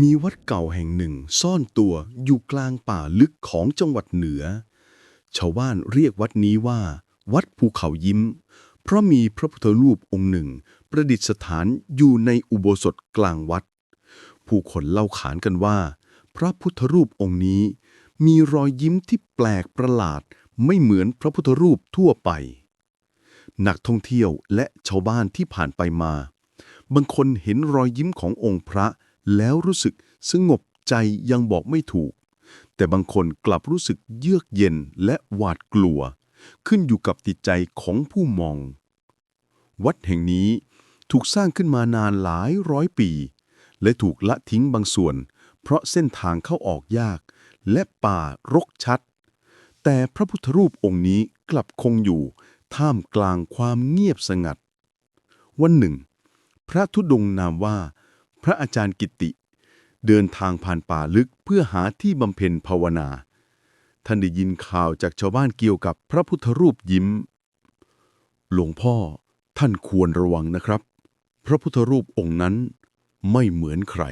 มีวัดเก่าแห่งหนึ่งซ่อนตัวอยู่กลางป่าลึกของจังหวัดเหนือ ชาวบ้านเรียกวัดนี้ว่า วัดภูเขายิ้ม เพราะมีพระพุทธรูปองค์หนึ่ง ประดิษฐานอยู่ในอุโบสถกลางวัด ผู้คนเล่าขานกันว่า พระพุทธรูปองค์นี้ มีรอยยิ้มที่แปลกประหลาดไม่เหมือนพระพุทธรูปทั่วไป นักท่องเที่ยวและชาวบ้านที่ผ่านไปมา บางคนเห็นรอยยิ้มขององค์พระ แล้วรู้สึกสงบใจยังบอกไม่ถูก แต่บางคนกลับรู้สึกเยือกเย็นและหวาดกลัว ขึ้นอยู่กับจิตใจของผู้มอง วัดแห่งนี้ถูกสร้างขึ้นมานานหลายร้อยปี และถูกละทิ้งบางส่วน เพราะเส้นทางเข้าออกยาก และป่ารกชัด แต่พระพุทธรูปองค์นี้กลับคงอยู่ท่ามกลางความเงียบสงัด วันหนึ่ง พระธุดงนามว่า พระอาจารย์กิติ เดินทางผ่านป่าลึกเพื่อหาที่บำเพ็ญภาวนา ท่านได้ยินข่าวจากชาวบ้านเกี่ยวกับพระพุทธรูปยิ้ม หลวงพ่อท่านควรระวังนะครับ พระพุทธรูปองค์นั้นไม่เหมือนใคร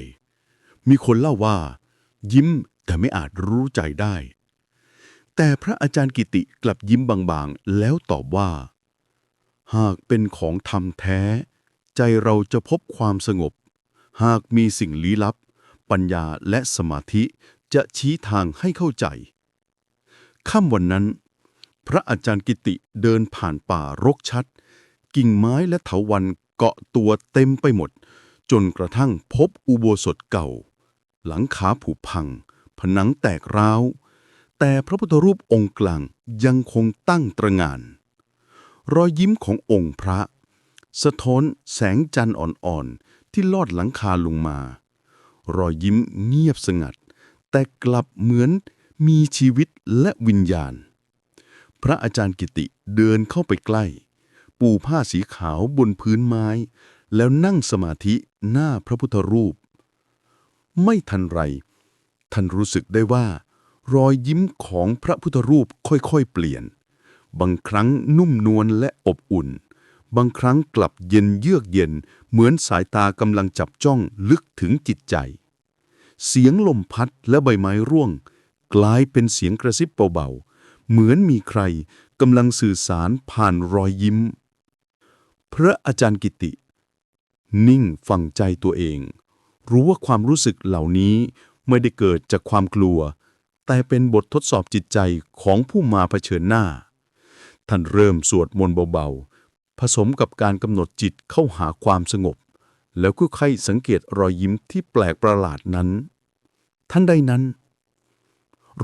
มีคนเล่าว่า ยิ้มแต่ไม่อาจรู้ใจได้ แต่พระอาจารย์กิติกลับยิ้มบางๆ แล้วตอบว่า หากเป็นของธรรมแท้ ใจเราจะพบความสงบ หากมีสิ่งลี้ลับ ปัญญาและสมาธิจะชี้ทางให้เข้าใจ ค่ำวันนั้น พระอาจารย์กิติเดินผ่านป่ารกชัด กิ่งไม้และเถาวัลย์เกาะตัวเต็มไปหมด จนกระทั่งพบอุโบสถเก่า หลังคาผุพัง ผนังแตกร้าว แต่พระพุทธรูปองค์กลางยังคงตั้งตระงาน รอยยิ้มขององค์พระ สะท้อนแสงจันทร์อ่อนๆ ที่ลอดหลังคาลงมา รอยยิ้มเงียบสงัด แต่กลับเหมือนมีชีวิตและวิญญาณ พระอาจารย์กิติเดินเข้าไปใกล้ ปูผ้าสีขาวบนพื้นไม้ แล้วนั่งสมาธิหน้าพระพุทธรูป ไม่ทันไรท่านรู้สึกได้ว่า รอยยิ้มของพระพุทธรูปค่อยๆเปลี่ยน บางครั้งนุ่มนวลและอบอุ่น บางครั้งกลับเย็นเยือกเย็น เหมือนสายตากำลังจับจ้องลึกถึงจิตใจ เสียงลมพัดและใบไม้ร่วง กลายเป็นเสียงกระซิบเบาๆ เหมือนมีใครกำลังสื่อสารผ่านรอยยิ้ม พระอาจารย์กิติ นิ่งฟังใจตัวเอง รู้ว่าความรู้สึกเหล่านี้ไม่ได้เกิดจากความกลัว แต่เป็นบททดสอบจิตใจของผู้มาเผชิญหน้า ท่านเริ่มสวดมนต์เบาๆ ผสมกับการกำหนดจิตเข้าหาความสงบ แล้วค่อยๆสังเกตรอยยิ้มที่แปลกประหลาดนั้น ท่านใดนั้น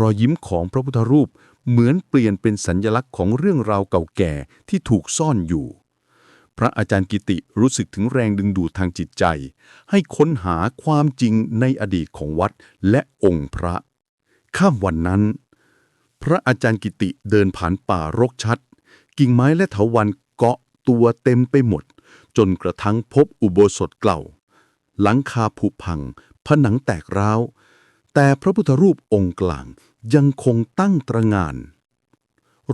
รอยยิ้มของพระพุทธรูปเหมือนเปลี่ยนเป็นสัญญลักษณ์ของเรื่องราวเก่าแก่ที่ถูกซ่อนอยู่ พระอาจารย์กิติรู้สึกถึงแรงดึงดูดทางจิตใจ ให้ค้นหาความจริงในอดีตของวัดและองค์พระ ข้ามวันนั้น พระอาจารย์กิติเดินผ่านป่ารกชัด กิ่งไม้และเถาวัลย ตัวเต็มไปหมด จนกระทั่งพบอุโบสถเก่า หลังคาผุพัง ผนังแตกร้าว แต่พระพุทธรูปองค์กลางยังคงตั้งตระงาน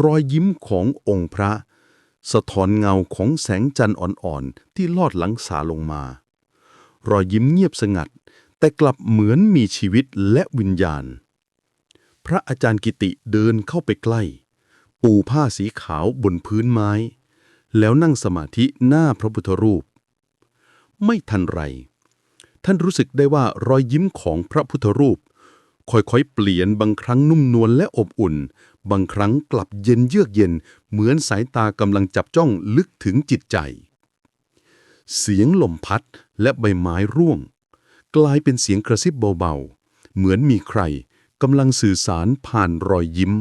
รอยยิ้มขององค์พระ สะท้อนเงาของแสงจันทร์อ่อนๆ ที่ลอดหลังสาลงมา รอยยิ้มเงียบสงัด แต่กลับเหมือนมีชีวิตและวิญญาณ พระอาจารย์กิติเดินเข้าไปใกล้ ปูผ้าสีขาวบนพื้นไม้ แล้วนั่งสมาธิหน้าพระพุทธรูป ไม่ทันไร ท่านรู้สึกได้ว่ารอยยิ้มของพระพุทธรูป ค่อยๆ เปลี่ยนบางครั้งนุ่มนวลและอบอุ่น บางครั้งกลับเย็นเยือกเย็น เหมือนสายตากำลังจับจ้องลึกถึงจิตใจ เสียงลมพัดและใบไม้ร่วง กลายเป็นเสียงกระซิบเบาๆ เหมือนมีใครกำลังสื่อสารผ่านรอยยิ้ม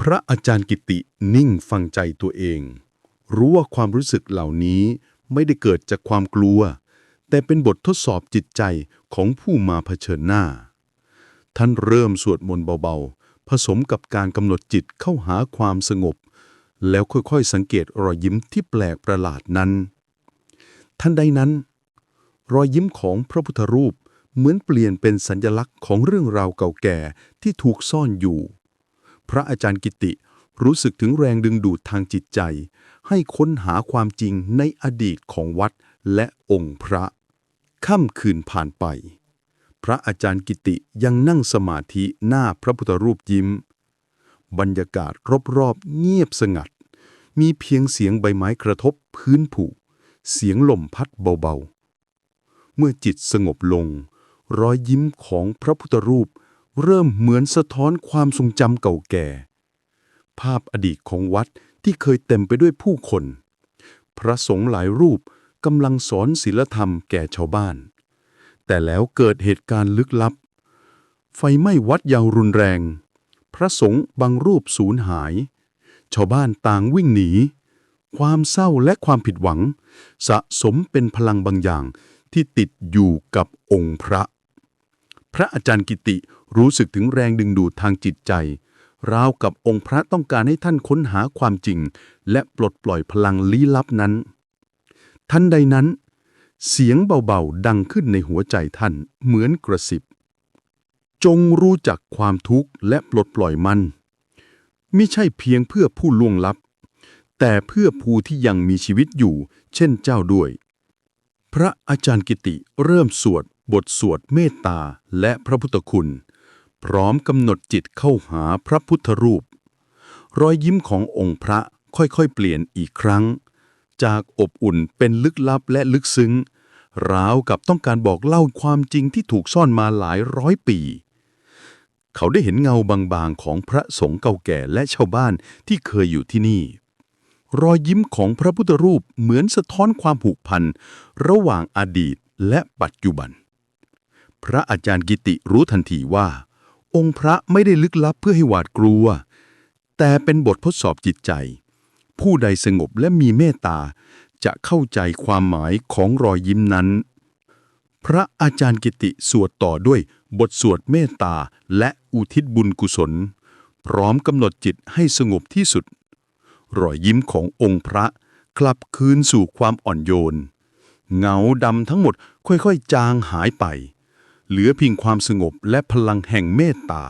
พระอาจารย์กิตินิ่งฟังใจตัวเอง รู้ว่าความรู้สึกเหล่านี้ไม่ได้เกิดจากความกลัว แต่เป็นบททดสอบจิตใจของผู้มาเผชิญหน้า ท่านเริ่มสวดมนต์เบาๆ ผสมกับการกำหนดจิตเข้าหาความสงบ แล้วค่อยๆสังเกตรอยยิ้มที่แปลกประหลาดนั้น ท่านใดนั้น รอยยิ้มของพระพุทธรูปเหมือนเปลี่ยนเป็นสัญลักษณ์ของเรื่องราวเก่าแก่ที่ถูกซ่อนอยู่ พระอาจารย์กิติรู้สึกถึงแรงดึงดูดทางจิตใจ ให้ค้นหาความจริงในอดีตของวัดและองค์พระ ค่ำคืนผ่านไป พระอาจารย์กิติยังนั่งสมาธิหน้าพระพุทธรูปยิ้ม บรรยากาศรอบๆเงียบสงัด มีเพียงเสียงใบไม้กระทบพื้นผุ เสียงลมพัดเบาๆ เมื่อจิตสงบลง รอยยิ้มของพระพุทธรูปเริ่มเหมือนสะท้อนความทรงจำเก่าแก่ ภาพอดีตของวัด ที่เคยเต็มไปด้วยผู้คน พระสงฆ์หลายรูปกำลังสอนศีลธรรมแก่ชาวบ้าน แต่แล้วเกิดเหตุการณ์ลึกลับ ไฟไหม้วัดยาวรุนแรง พระสงฆ์บางรูปสูญหาย ชาวบ้านต่างวิ่งหนี ความเศร้าและความผิดหวัง สะสมเป็นพลังบางอย่างที่ติดอยู่กับองค์พระ พระอาจารย์กิติรู้สึกถึงแรงดึงดูดทางจิตใจ ราวกับองค์พระต้องการให้ท่านค้นหาความจริง และปลดปล่อยพลังลี้ลับนั้นทันใดนั้น เสียงเบาๆ ดังขึ้นในหัวใจท่านเหมือนกระสิบ จงรู้จักความทุกข์และปลดปล่อยมัน ไม่ใช่เพียงเพื่อผู้ล่วงลับ แต่เพื่อผู้ที่ยังมีชีวิตอยู่ เช่นเจ้าด้วย พระอาจารย์กิติเริ่มสวดบทสวดเมตตาและพระพุทธคุณ พร้อมกำหนดจิตเข้าหาพระพุทธรูป รอยยิ้มขององค์พระค่อยๆ เปลี่ยนอีกครั้ง จากอบอุ่นเป็นลึกลับและลึกซึ้ง ราวกับต้องการบอกเล่าความจริงที่ถูกซ่อนมาหลายร้อยปี เขาได้เห็นเงาบางๆ ของพระสงฆ์เก่าแก่และชาวบ้านที่เคยอยู่ที่นี่ รอยยิ้มของพระพุทธรูปเหมือนสะท้อนความผูกพันระหว่างอดีตและปัจจุบัน พระอาจารย์กิติรู้ทันทีว่า องค์พระไม่ได้ลึกลับเพื่อให้หวาดกลัว แต่เป็นบททดสอบจิตใจ ผู้ใดสงบและมีเมตตา จะเข้าใจความหมายของรอยยิ้มนั้น พระอาจารย์กิติสวดต่อด้วยบทสวดเมตตาและอุทิศบุญกุศล พร้อมกำหนดจิตให้สงบที่สุด รอยยิ้มขององค์พระกลับคืนสู่ความอ่อนโยน เงาดำทั้งหมดค่อยๆ จางหายไป เหลือเพียงความสงบและพลังแห่งเมตตา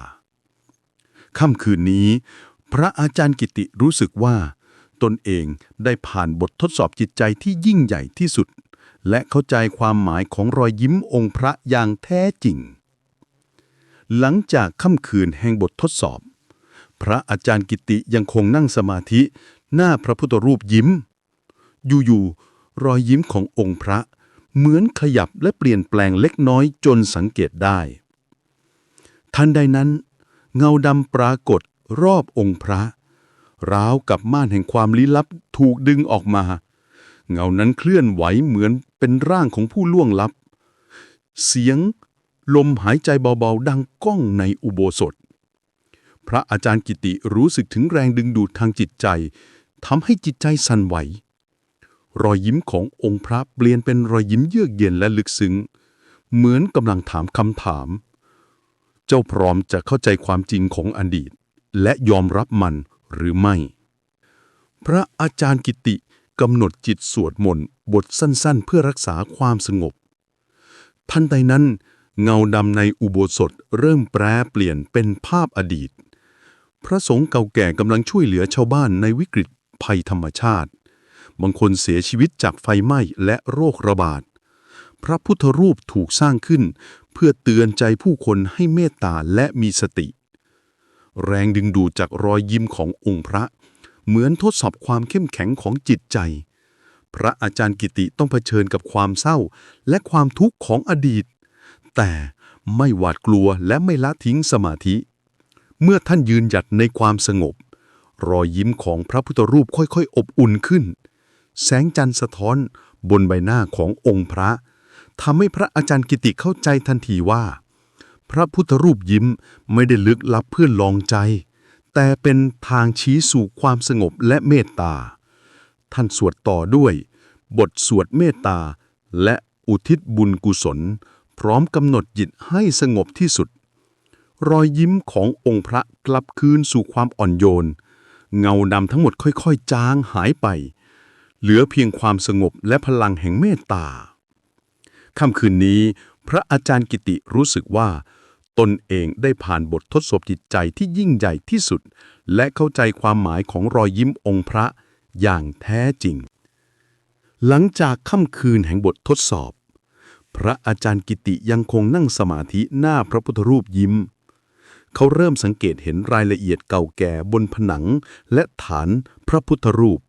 ค่ำคืนนี้ พระอาจารย์กิติรู้สึกว่า ตนเองได้ผ่านบททดสอบจิตใจที่ยิ่งใหญ่ที่สุด และเข้าใจความหมายของรอยยิ้มองค์พระอย่างแท้จริง หลังจากค่ำคืนแห่งบททดสอบ พระอาจารย์กิติยังคงนั่งสมาธิ หน้าพระพุทธรูปยิ้ม อยู่ๆรอยยิ้มขององค์พระ เหมือนขยับและเปลี่ยนแปลงเล็กน้อยจนสังเกตได้ ทันใดนั้น เงาดำปรากฏรอบองค์พระ ราวกับม่านแห่งความลี้ลับถูกดึงออกมา เงานั้นเคลื่อนไหวเหมือนเป็นร่างของผู้ล่วงลับ เสียงลมหายใจเบาๆ ดังก้องในอุโบสถ พระอาจารย์กิติรู้สึกถึงแรงดึงดูดทางจิตใจทำให้จิตใจสั่นไหว รอยยิ้มขององค์พระเปลี่ยนเป็นรอยยิ้มเยือกเย็นและลึกซึ้ง เหมือนกำลังถามคำถาม เจ้าพร้อมจะเข้าใจความจริงของอดีต และยอมรับมันหรือไม่ พระอาจารย์กิติกำหนดจิตสวดมนต์บทสั้นๆ เพื่อรักษาความสงบ ทันใดนั้น เงาดำในอุโบสถเริ่มแปรเปลี่ยนเป็นภาพอดีต พระสงฆ์เก่าแก่กำลังช่วยเหลือชาวบ้านในวิกฤตภัยธรรมชาติ บางคนเสียชีวิตจากไฟไหม้และโรคระบาด พระพุทธรูปถูกสร้างขึ้น เพื่อเตือนใจผู้คนให้เมตตาและมีสติ แรงดึงดูดจากรอยยิ้มขององค์พระ เหมือนทดสอบความเข้มแข็งของจิตใจ พระอาจารย์กิติต้องเผชิญกับความเศร้าและความทุกข์ของอดีต แต่ไม่หวาดกลัวและไม่ละทิ้งสมาธิ เมื่อท่านยืนหยัดในความสงบ รอยยิ้มของพระพุทธรูปค่อยๆ อบอุ่นขึ้น แสงจันทร์สะท้อนบนใบหน้าขององค์พระทำให้พระอาจารย์กิติเข้าใจทันทีว่า พระพุทธรูปยิ้มไม่ได้ลึกลับเพื่อลองใจ แต่เป็นทางชี้สู่ความสงบและเมตตา ท่านสวดต่อด้วย บทสวดเมตตา และอุทิศบุญกุศล พร้อมกำหนดจิตให้สงบที่สุด รอยยิ้มขององค์พระกลับคืนสู่ความอ่อนโยน เงาดำทั้งหมดค่อยๆ จางหายไป เหลือเพียงความสงบและพลังแห่งเมตตาค่ำคืนนี้ พระอาจารย์กิติรู้สึกว่า ตนเองได้ผ่านบททดสอบจิตใจที่ยิ่งใหญ่ที่สุด และเข้าใจความหมายของรอยยิ้มองค์พระอย่างแท้จริง หลังจากค่ำคืนแห่งบททดสอบพพระอาจารย์กิติยังคงนั่งสมาธิหน้าพระพุทธรูปยิ้ม เขาเริ่มสังเกตเห็นรายละเอียดเก่าแก่บนผนังและฐานพระพุทธรูป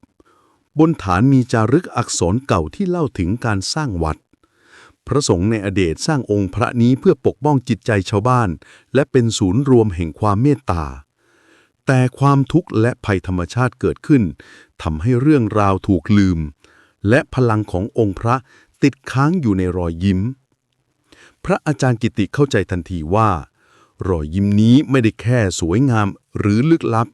บนฐานมีจารึกอักษรเก่าที่เล่าถึงการสร้างวัด พระสงฆ์ในอดีตสร้างองค์พระนี้เพื่อปกป้องจิตใจชาวบ้าน และเป็นศูนย์รวมแห่งความเมตตา แต่ความทุกข์และภัยธรรมชาติเกิดขึ้นทำให้เรื่องราวถูกลืม และพลังขององค์พระติดค้างอยู่ในรอยยิ้ม พระอาจารย์กิติเข้าใจทันทีว่า รอยยิ้มนี้ไม่ได้แค่สวยงามหรือลึกลับ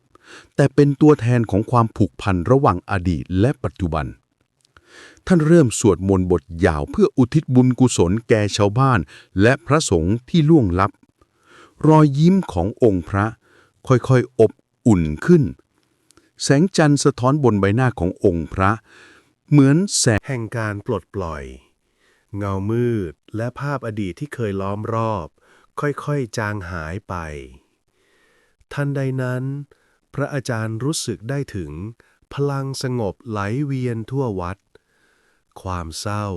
แต่เป็นตัวแทนของความผูกพันระหว่างอดีตและปัจจุบัน ท่านเริ่มสวดมนต์บทยาวเพื่ออุทิศบุญกุศลแก่ชาวบ้านและพระสงฆ์ที่ล่วงลับ รอยยิ้มขององค์พระค่อยๆ อบอุ่นขึ้น แสงจันทร์สะท้อนบนใบหน้าขององค์พระ เหมือนแสงแห่งการปลดปล่อย เงามืดและภาพอดีตที่เคยล้อมรอบ ค่อยๆ จางหายไป ทันใดนั้น พระอาจารย์รู้สึกได้ถึง พลังสงบไหลเวียนทั่ววัด ความเศร้า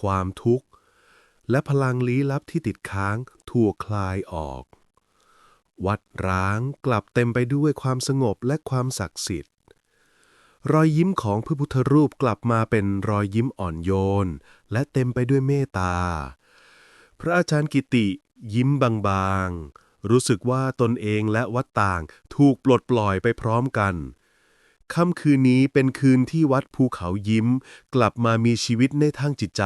ความทุกข์ และพลังลี้ลับที่ติดค้างถูกคลายออก วัดร้างกลับเต็มไปด้วยความสงบและความศักดิ์สิทธิ์ รอยยิ้มของพระพุทธรูปกลับมาเป็นรอยยิ้มอ่อนโยน และเต็มไปด้วยเมตตา พระอาจารย์กิติยิ้มบางๆ รู้สึกว่าตนเองและวัดต่างถูกปลดปล่อยไปพร้อมกัน ค่ำคืนนี้เป็นคืนที่วัดภูเขายิ้ม กลับมามีชีวิตในทางจิตใจ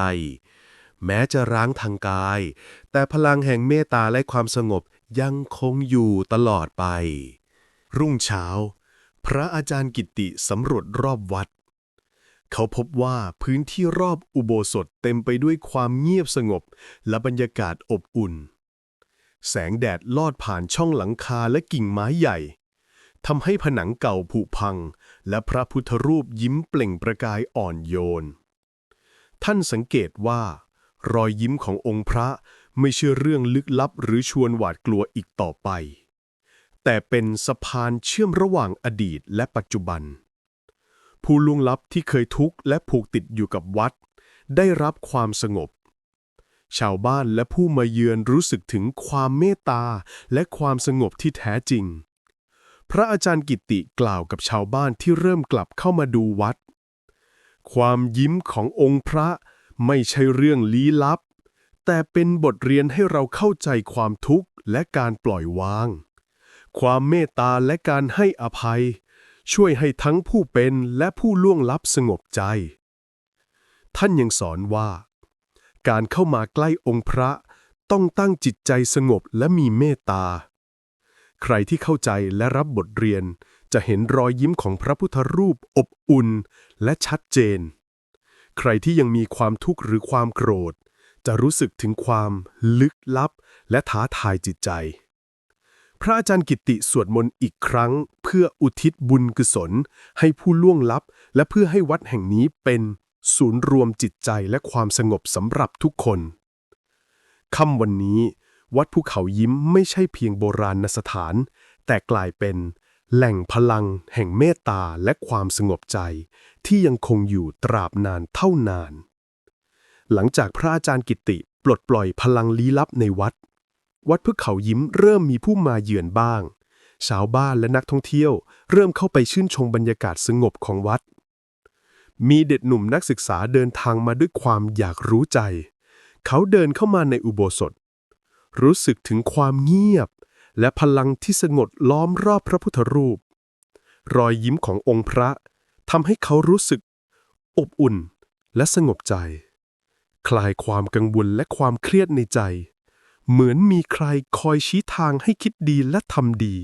แม้จะร้างทางกาย แต่พลังแห่งเมตตาและความสงบยังคงอยู่ตลอดไป รุ่งเช้า พระอาจารย์กิติสำรวจรอบวัด เขาพบว่าพื้นที่รอบอุโบสถเต็มไปด้วยความเงียบสงบ และบรรยากาศอบอุ่น แสงแดดลอดผ่านช่องหลังคาและกิ่งไม้ใหญ่ทำให้ผนังเก่าผุพัง และพระพุทธรูปยิ้มเปล่งประกายอ่อนโยน ท่านสังเกตว่า รอยยิ้มขององค์พระไม่ใช่เรื่องลึกลับหรือชวนหวาดกลัวอีกต่อไป แต่เป็นสะพานเชื่อมระหว่างอดีตและปัจจุบัน ผู้ล่วงลับที่เคยทุกข์และผูกติดอยู่กับวัด ได้รับความสงบ ชาวบ้านและผู้มาเยือนรู้สึกถึงความเมตตาและความสงบที่แท้จริง พระอาจารย์กิติกล่าวกับชาวบ้านที่เริ่มกลับเข้ามาดูวัด ความยิ้มขององค์พระไม่ใช่เรื่องลี้ลับ แต่เป็นบทเรียนให้เราเข้าใจความทุกข์และการปล่อยวาง ความเมตตาและการให้อภัย ช่วยให้ทั้งผู้เป็นและผู้ล่วงลับสงบใจ ท่านยังสอนว่า การเข้ามาใกล้องค์พระ ต้องตั้งจิตใจสงบและมีเมตตา ใครที่เข้าใจและรับบทเรียน จะเห็นรอยยิ้มของพระพุทธรูปอบอุ่นและชัดเจน ใครที่ยังมีความทุกข์หรือความโกรธ จะรู้สึกถึงความลึกลับ และท้าทายจิตใจ พระอาจารย์กิติสวดมนต์อีกครั้ง เพื่ออุทิศบุญกุศล ให้ผู้ล่วงลับ และเพื่อให้วัดแห่งนี้เป็น ศูนย์รวมจิตใจและความสงบสำหรับทุกคนค่ำวันนี้ วัดภูเขายิ้มไม่ใช่เพียงโบราณสถาน แต่กลายเป็นแหล่งพลังแห่งเมตตาและความสงบใจ ที่ยังคงอยู่ตราบนานเท่านาน หลังจากพระอาจารย์กิติปลดปล่อยพลังลี้ลับในวัด วัดภูเขายิ้มเริ่มมีผู้มาเยือนบ้าง ชาวบ้านและนักท่องเที่ยว เริ่มเข้าไปชื่นชมบรรยากาศสงบของวัด มีเด็กหนุ่มนักศึกษาเดินทางมาด้วยความอยากรู้ใจ เขาเดินเข้ามาในอุโบสถ รู้สึกถึงความเงียบ และพลังที่สงบล้อมรอบพระพุทธรูป รอยยิ้มขององค์พระทำให้เขารู้สึก อบอุ่นและสงบใจ คลายความกังวลและความเครียดในใจ เหมือนมีใครคอยชี้ทางให้คิดดีและทำดี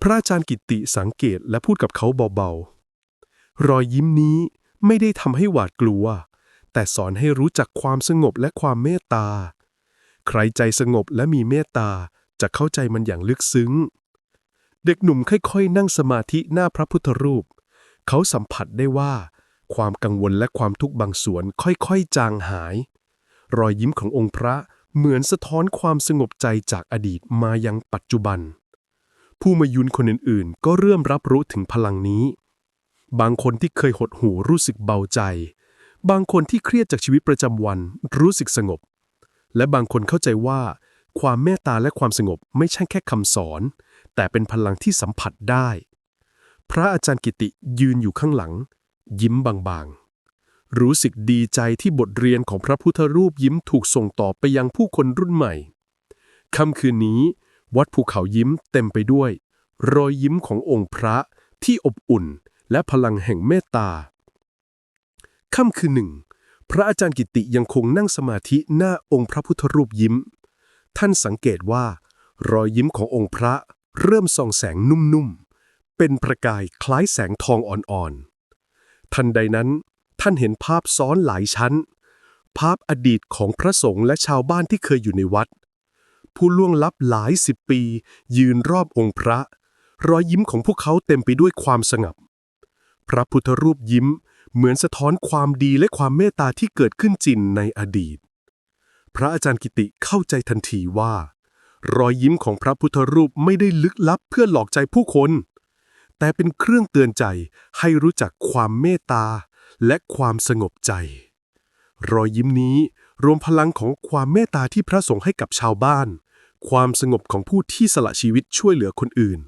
พระอาจารย์กิติสังเกตและพูดกับเขาเบาๆ รอยยิ้มนี้ไม่ได้ทำให้หวาดกลัว แต่สอนให้รู้จักความสงบและความเมตตา ใครใจสงบและมีเมตตาจะเข้าใจมันอย่างลึกซึ้ง เด็กหนุ่มค่อยๆ นั่งสมาธิหน้าพระพุทธรูป เขาสัมผัสได้ว่า ความกังวลและความทุกข์บางส่วนค่อยๆ จางหาย รอยยิ้มขององค์พระเหมือนสะท้อนความสงบใจจากอดีตมายังปัจจุบัน ผู้มายุนคนอื่นๆ ก็เริ่มรับรู้ถึงพลังนี้ บางคนที่เคยหดหูรู้สึกเบาใจ บางคนที่เครียดจากชีวิตประจำวันรู้สึกสงบ และบางคนเข้าใจว่า ความเมตตาและความสงบไม่ใช่แค่คำสอน แต่เป็นพลังที่สัมผัสได้ พระอาจารย์กิติยืนอยู่ข้างหลัง ยิ้มบางๆ รู้สึกดีใจที่บทเรียนของพระพุทธรูปยิ้มถูกส่งต่อไปยังผู้คนรุ่นใหม่ค่ำคืนนี้ วัดภูเขายิ้มเต็มไปด้วย รอยยิ้มขององค์พระที่อบอุ่น และพลังแห่งเมตตา ค่ำคืนหนึ่ง พระอาจารย์กิติยังคงนั่งสมาธิหน้าองค์พระพุทธรูปยิ้ม ท่านสังเกตว่า รอยยิ้มขององค์พระเริ่มส่องแสงนุ่มๆ เป็นประกายคล้ายแสงทองอ่อนๆ ทันใดนั้น ท่านเห็นภาพซ้อนหลายชั้น ภาพอดีตของพระสงฆ์และชาวบ้านที่เคยอยู่ในวัด ผู้ล่วงลับหลายสิบปี ยืนรอบองค์พระ รอยยิ้มของพวกเขาเต็มไปด้วยความสงบ พระพุทธรูปยิ้ม เหมือนสะท้อนความดีและความเมตตาที่เกิดขึ้นจริงในอดีต พระอาจารย์กิติเข้าใจทันทีว่า รอยยิ้มของพระพุทธรูปไม่ได้ลึกลับเพื่อหลอกใจผู้คน แต่เป็นเครื่องเตือนใจให้รู้จักความเมตตาและความสงบใจ รอยยิ้มนี้รวมพลังของความเมตตาที่พระสงฆ์ให้กับชาวบ้าน ความสงบของผู้ที่สละชีวิตช่วยเหลือคนอื่น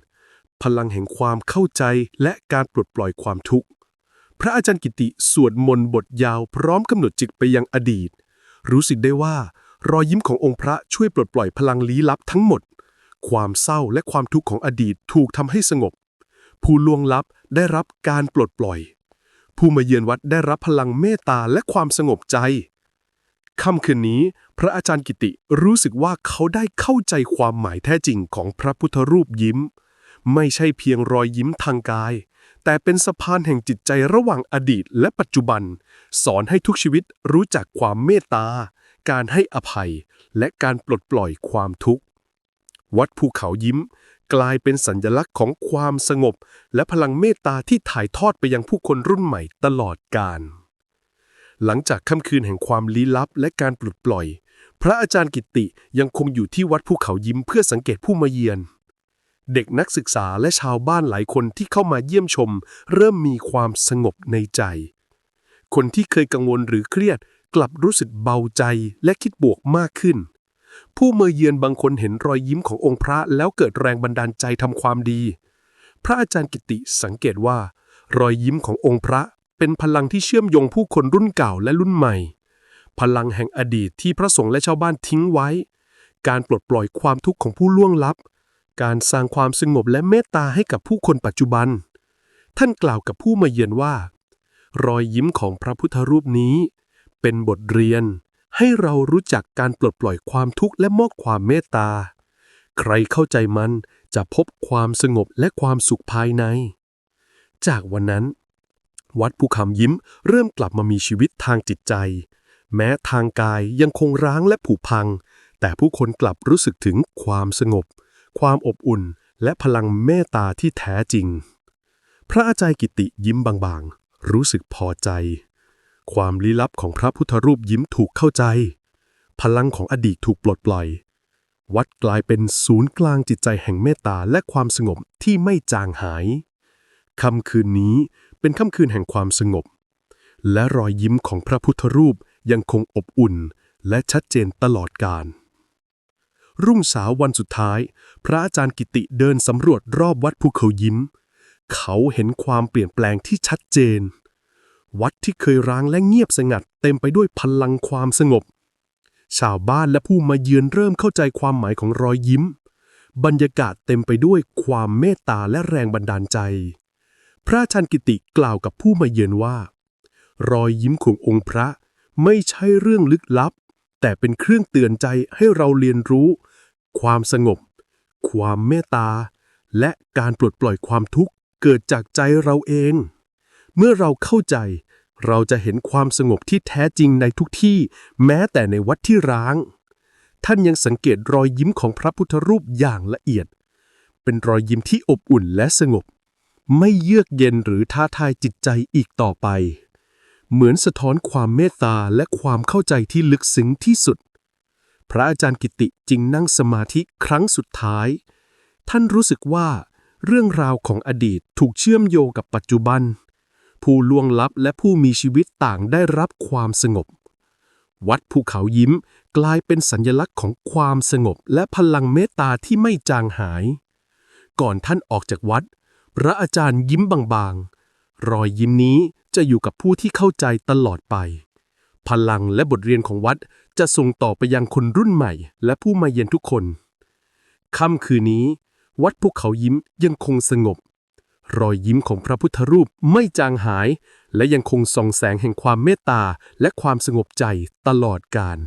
พลังแห่งความเข้าใจและการปลดปล่อยความทุกข์ พระอาจารย์กิติสวดมนต์บทยาวพร้อมกำหนดจิตไปยังอดีต รู้สึกได้ว่ารอยยิ้มขององค์พระช่วยปลดปล่อยพลังลี้ลับทั้งหมด ความเศร้าและความทุกข์ของอดีตถูกทำให้สงบ ผู้ล่วงลับได้รับการปลดปล่อย ผู้มาเยือนวัดได้รับพลังเมตตาและความสงบใจค่ำคืนนี้ พระอาจารย์กิติรู้สึกว่าเขาได้เข้าใจความหมายแท้จริงของพระพุทธรูปยิ้ม ไม่ใช่เพียงรอยยิ้มทางกาย แต่เป็นสะพานแห่งจิตใจระหว่างอดีตและปัจจุบัน สอนให้ทุกชีวิตรู้จักความเมตตา การให้อภัย และการปลดปล่อยความทุกข์ วัดภูเขายิ้ม กลายเป็นสัญลักษณ์ของความสงบ และพลังเมตตาที่ถ่ายทอดไปยังผู้คนรุ่นใหม่ตลอดกาลหลังจากค่ำคืนแห่งความลี้ลับและการปลดปล่อย พระอาจารย์กิติยังคงอยู่ที่วัดภูเขายิ้มเพื่อสังเกตผู้มาเยือน เด็กนักศึกษาและชาวบ้านหลายคนที่เข้ามาเยี่ยมชม เริ่มมีความสงบในใจ คนที่เคยกังวลหรือเครียดกลับรู้สึกเบาใจและคิดบวกมากขึ้น ผู้เมาเยือนบางคนเห็นรอยยิ้มขององค์พระแล้วเกิดแรงบันดาลใจทำความดี พระอาจารย์กิติสังเกตว่า รอยยิ้มขององค์พระเป็นพลังที่เชื่อมโยงผู้คนรุ่นเก่าและรุ่นใหม่ พลังแห่งอดีตที่พระสงฆ์และชาวบ้านทิ้งไว้ การปลดปล่อยความทุกข์ของผู้ล่วงลับ การสร้างความสงบและเมตตาให้กับผู้คนปัจจุบัน ท่านกล่าวกับผู้มาเยือนว่า รอยยิ้มของพระพุทธรูปนี้ เป็นบทเรียน ให้เรารู้จักการปลดปล่อยความทุกข์และมอบความเมตตา ใครเข้าใจมันจะพบความสงบและความสุขภายใน จากวันนั้น วัดภูคำยิ้มเริ่มกลับมามีชีวิตทางจิตใจ แม้ทางกายยังคงร้างและผุพัง แต่ผู้คนกลับรู้สึกถึงความสงบ ความอบอุ่น และพลังเมตตาที่แท้จริง พระอาจารย์กิติยิ้มบางๆ รู้สึกพอใจ ความลี้ลับของพระพุทธรูปยิ้มถูกเข้าใจ พลังของอดีตถูกปลดปล่อย วัดกลายเป็นศูนย์กลางจิตใจแห่งเมตตาและความสงบที่ไม่จางหายค่ำคืนนี้เป็นค่ำคืนแห่งความสงบ และรอยยิ้มของพระพุทธรูปยังคงอบอุ่นและชัดเจนตลอดกาล รุ่งสาววันสุดท้าย พระอาจารย์กิติเดินสำรวจรอบวัดภูเขายิ้ม เขาเห็นความเปลี่ยนแปลงที่ชัดเจน วัดที่เคยร้างและเงียบสงัด เต็มไปด้วยพลังความสงบ ชาวบ้านและผู้มาเยือนเริ่มเข้าใจความหมายของรอยยิ้ม บรรยากาศเต็มไปด้วยความเมตตาและแรงบันดาลใจ พระอาจารย์กิติกล่าวกับผู้มาเยือนว่า รอยยิ้มขององค์พระไม่ใช่เรื่องลึกลับ แต่เป็นเครื่องเตือนใจให้เราเรียนรู้ ความสงบ ความเมตตา และการปลดปล่อยความทุกข์เกิดจากใจเราเอง เมื่อเราเข้าใจ เราจะเห็นความสงบที่แท้จริงในทุกที่ แม้แต่ในวัดที่ร้าง ท่านยังสังเกตรอยยิ้มของพระพุทธรูปอย่างละเอียด เป็นรอยยิ้มที่อบอุ่นและสงบ ไม่เยือกเย็นหรือท้าทายจิตใจอีกต่อไป เหมือนสะท้อนความเมตตาและความเข้าใจที่ลึกซึ้งที่สุด พระอาจารย์กิติจึงนั่งสมาธิครั้งสุดท้าย ท่านรู้สึกว่า เรื่องราวของอดีตถูกเชื่อมโยงกับปัจจุบัน ผู้ล่วงลับและผู้มีชีวิตต่างได้รับความสงบ วัดภูเขายิ้มกลายเป็นสัญลักษณ์ของความสงบและพลังเมตตาที่ไม่จางหาย ก่อนท่านออกจากวัด พระอาจารย์ยิ้มบางๆ รอยยิ้มนี้จะอยู่กับผู้ที่เข้าใจตลอดไป พลังและบทเรียนของวัดจะส่งต่อไปยังคนรุ่นใหม่ และผู้มาเยือนทุกคนค่ำคืนนี้ วัดภูเขายิ้มยังคงสงบ รอยยิ้มของพระพุทธรูปไม่จางหาย และยังคงส่องแสงแห่งความเมตตาและความสงบใจตลอดกาล